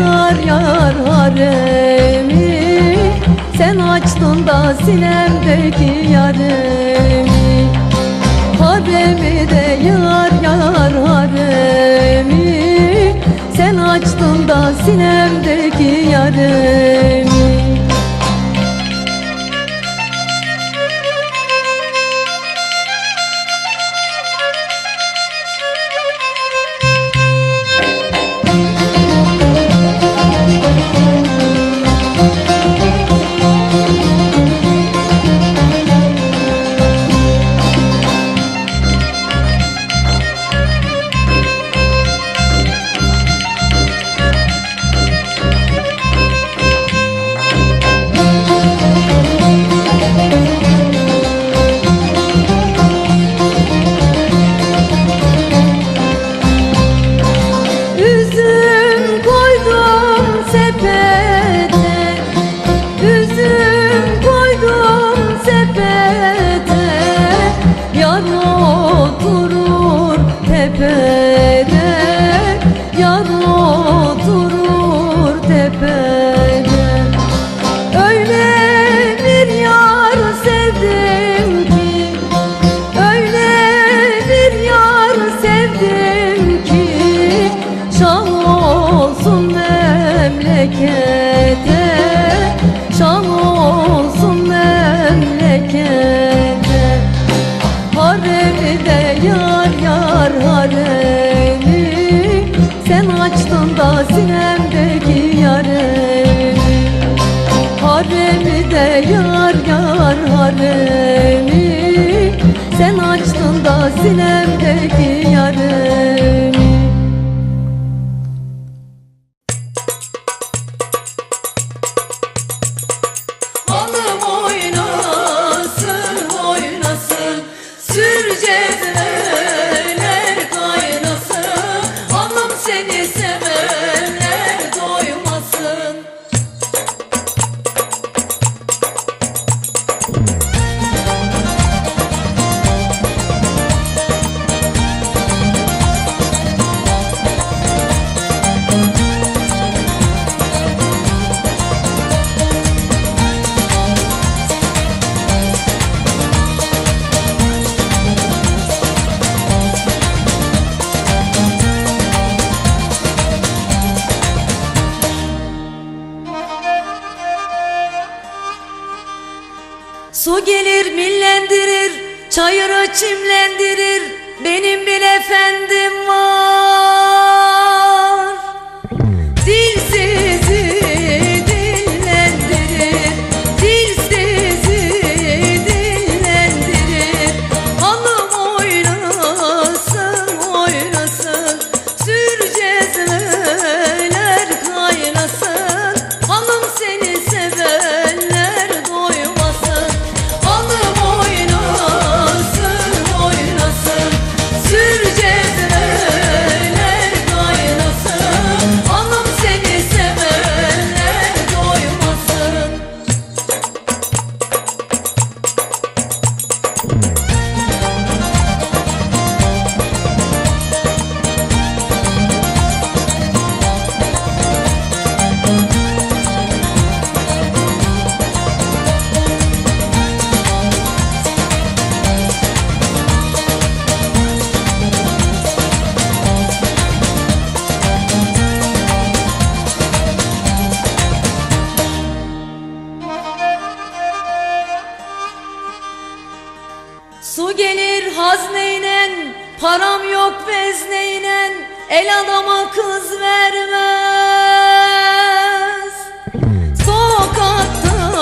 yar yar haremi. Sen açtın da sinemdeki yaremi. Haremi de yar yar haremi. Sen açtın da sinemdeki yaremi. Memlekete Şan olsun memlekete. Haremi de yar yar haremi Sen açtın da sinemdeki yaremi. Haremi de yar yar haremi Sen açtın da sinemdeki Su gelir millendirir, çayırı çimlendirir, benim bir efendim var. Param yok vezneyle, el adama kız vermez. Sokakta